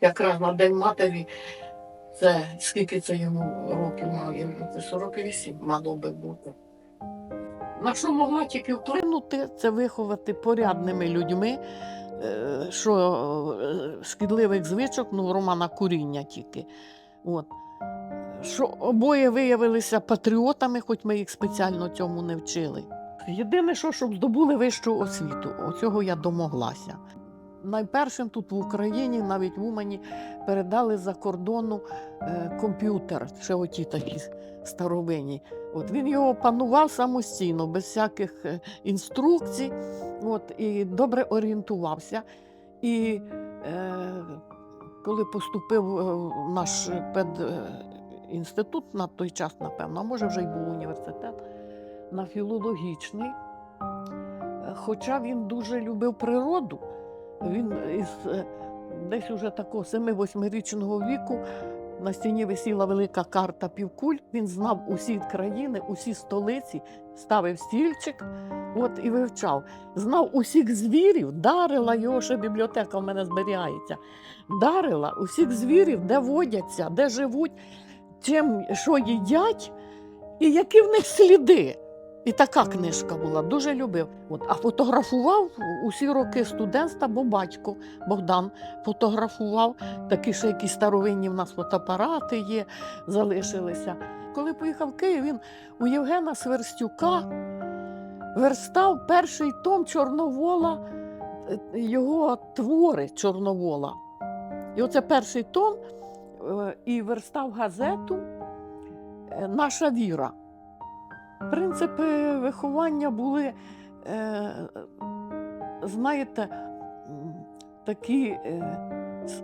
якраз на День матері. Це скільки це йому років має бути? 48 мало би бути. На що могла тільки вплинути, це виховати порядними людьми, е, що е, шкідливих звичок, ну, Романа куріння тільки. От. Що обоє виявилися патріотами, хоч ми їх спеціально цьому не вчили. Єдине, що щоб здобули вищу освіту, оцього я домоглася. Найпершим тут в Україні, навіть в Умані, передали за кордону е, комп'ютер, ще оті такі старовинні. От він його опанував самостійно, без всяких е, інструкцій, от, і добре орієнтувався. І е, коли поступив е, наш педінститут на той час, напевно, а може вже й був університет, на філологічний. Хоча він дуже любив природу, він із е, десь уже такого 7-8-річного віку на стіні висіла велика карта півкуль. Він знав усі країни, усі столиці, ставив стільчик от, і вивчав. Знав усіх звірів, дарила його, ще бібліотека в мене зберігається. Дарила усіх звірів, де водяться, де живуть, чим що їдять, і які в них сліди. І така книжка була, дуже любив. От, а фотографував усі роки студентства, бо батько Богдан фотографував. Такі ще якісь старовинні в нас фотоапарати є, залишилися. Коли поїхав в Київ, він у Євгена Сверстюка верстав перший том Чорновола, е, його твори Чорновола. І оце перший том е, і верстав газету е, Наша віра. Принципи виховання були, е, знаєте, такі, е,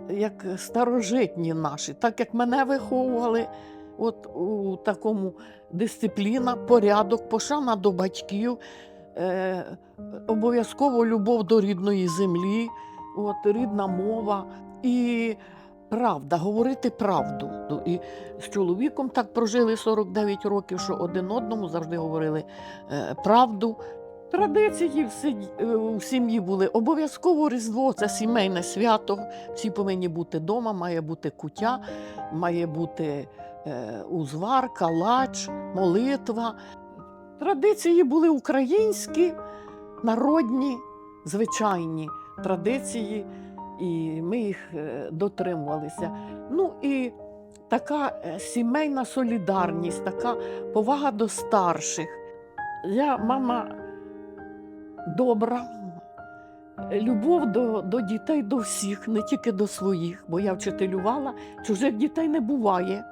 як старожитні наші, так як мене виховували, от у такому дисципліна, порядок, пошана до батьків, е, обов'язково любов до рідної землі, от, рідна мова. І правда, говорити правду. Ну, І з чоловіком так прожили 49 років, що один одному завжди говорили е, правду. Традиції е, у сім'ї були обов'язково Різдво, це сімейне свято. Всі повинні бути вдома, має бути куття, має бути е, узвар, калач, молитва. Традиції були українські, народні, звичайні традиції, і ми їх е, дотримувалися. Ну і така е, сімейна солідарність, така повага до старших. Я мама добра, любов до, до дітей, до всіх, не тільки до своїх, бо я вчителювала, чужих дітей не буває.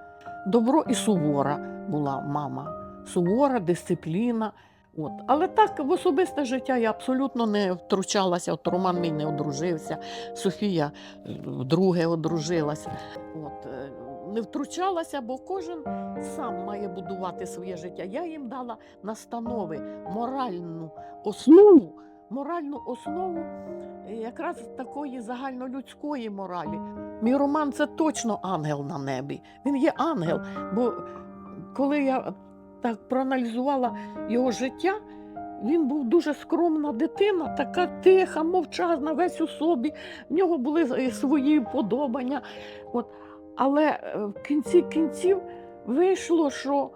Добро і сувора була мама. Сувора, дисципліна. От. Але так в особисте життя я абсолютно не втручалася. От Роман мій не одружився, Софія е, вдруге одружилася. От. е, Не втручалася, бо кожен сам має будувати своє життя. Я їм дала настанови, моральну основу, моральну основу е, якраз такої загальнолюдської моралі. Мій Роман це точно ангел на небі. Він є ангел. Бо коли я так проаналізувала його життя, він був дуже скромна дитина, така тиха, мовчазна, весь у собі. В нього були е, свої вподобання. От. Але е, в кінці кінців вийшло, що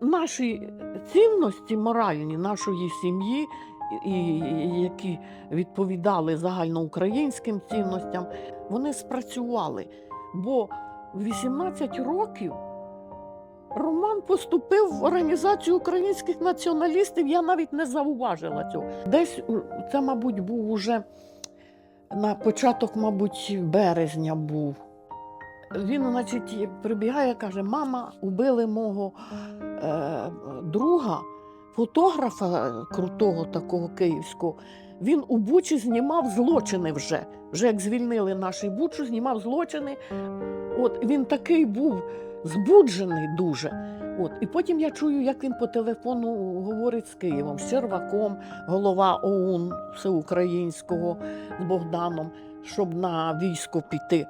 наші цінності моральні нашої сім'ї, і, які відповідали загальноукраїнським цінностям, вони спрацювали. Бо в 18 років Роман поступив в організацію українських націоналістів. Я навіть не зауважила цього. Десь це, мабуть, був уже на початок, мабуть, березня був. Він, значить, прибігає, каже: мама, убили мого е, друга, фотографа е, крутого такого київського. Він у Бучі знімав злочини вже. Вже як звільнили наші Бучу, знімав злочини. От він такий був збуджений дуже. От, і потім я чую, як він по телефону говорить з Києвом, з Черваком, голова ОУН всеукраїнського з Богданом, щоб на військо піти.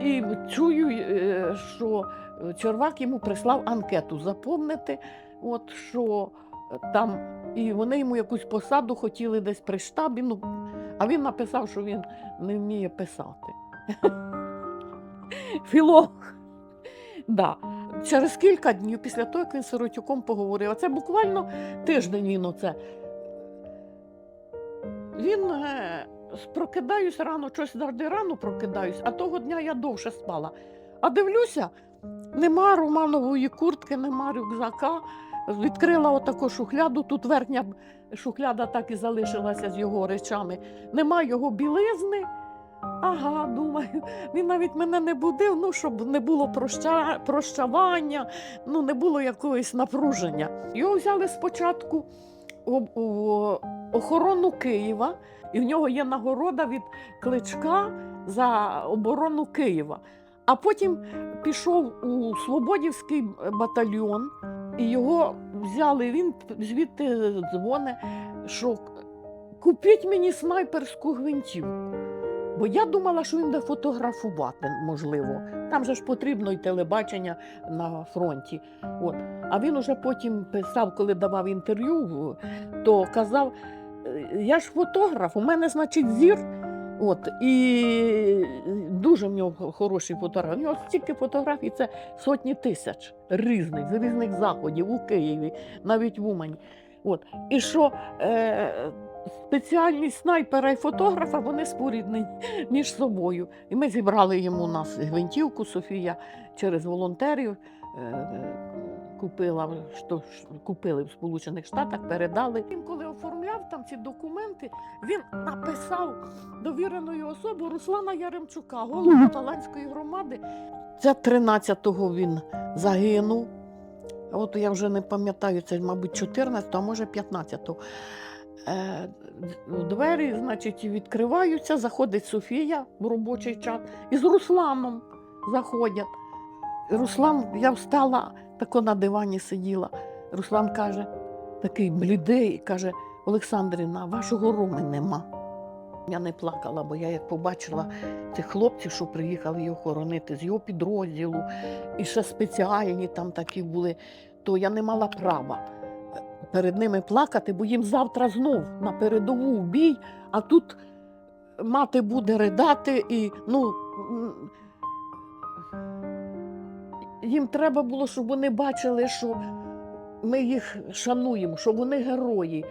І чую, е, що Червак йому прислав анкету заповнити, от що там, і вони йому якусь посаду хотіли десь при штабі. Ну, а він написав, що він не вміє писати. філолог. Да. Через кілька днів після того, як він з Сиротюком поговорив, а це буквально тиждень він оце. Він е, прокидаюсь рано, щось завжди рано прокидаюсь, а того дня я довше спала. А дивлюся, нема Романової куртки, нема рюкзака. Відкрила отаку шухляду, тут верхня шухляда так і залишилася з його речами. Нема його білизни. Ага, думаю, він навіть мене не будив, ну, щоб не було проща... прощавання, ну, не було якогось напруження. Його взяли спочатку у охорону Києва, і в нього є нагорода від кличка за оборону Києва. А потім пішов у Свободівський батальйон, і його взяли. Він звідти дзвоне, що купіть мені снайперську гвинтівку. Бо я думала, що він буде фотографувати, можливо. Там же ж потрібно і телебачення на фронті. От. А він уже потім писав, коли давав інтерв'ю, то казав: «Е, я ж фотограф, у мене, значить, зір. От, і дуже в нього хороші фотографії. У нього стільки фотографій, це сотні тисяч різних, з різних заходів у Києві, навіть в Умані. От. І що е, спеціальність снайпера і фотографа вони споріднені між собою. І ми зібрали йому нас гвинтівку Софія через волонтерів. е, Купила, що купили в Сполучених Штатах, передали. Він, коли оформляв там ці документи, він написав довіреною особою Руслана Яремчука, голову Таланської громади. Це 13-го він загинув. От я вже не пам'ятаю, це, мабуть, 14-го, а може 15-го. Е, двері, значить, відкриваються, заходить Софія в робочий час і з Русланом заходять. Руслан, я встала, тако на дивані сиділа. Руслан каже, такий блідий, каже: Олександрівна, вашого Роми нема. Я не плакала, бо я як побачила цих хлопців, що приїхали його хоронити з його підрозділу, і ще спеціальні там такі були, то я не мала права перед ними плакати, бо їм завтра знов на передову в бій, а тут мати буде ридати і ну. Їм треба було, щоб вони бачили, що ми їх шануємо, що вони герої,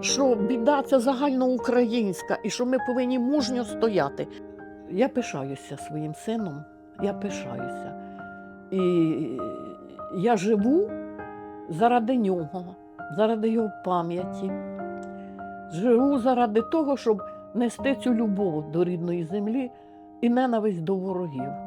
що біда це загальноукраїнська і що ми повинні мужньо стояти. Я пишаюся своїм сином, я пишаюся. І я живу заради нього, заради його пам'яті. Живу заради того, щоб нести цю любов до рідної землі і ненависть до ворогів.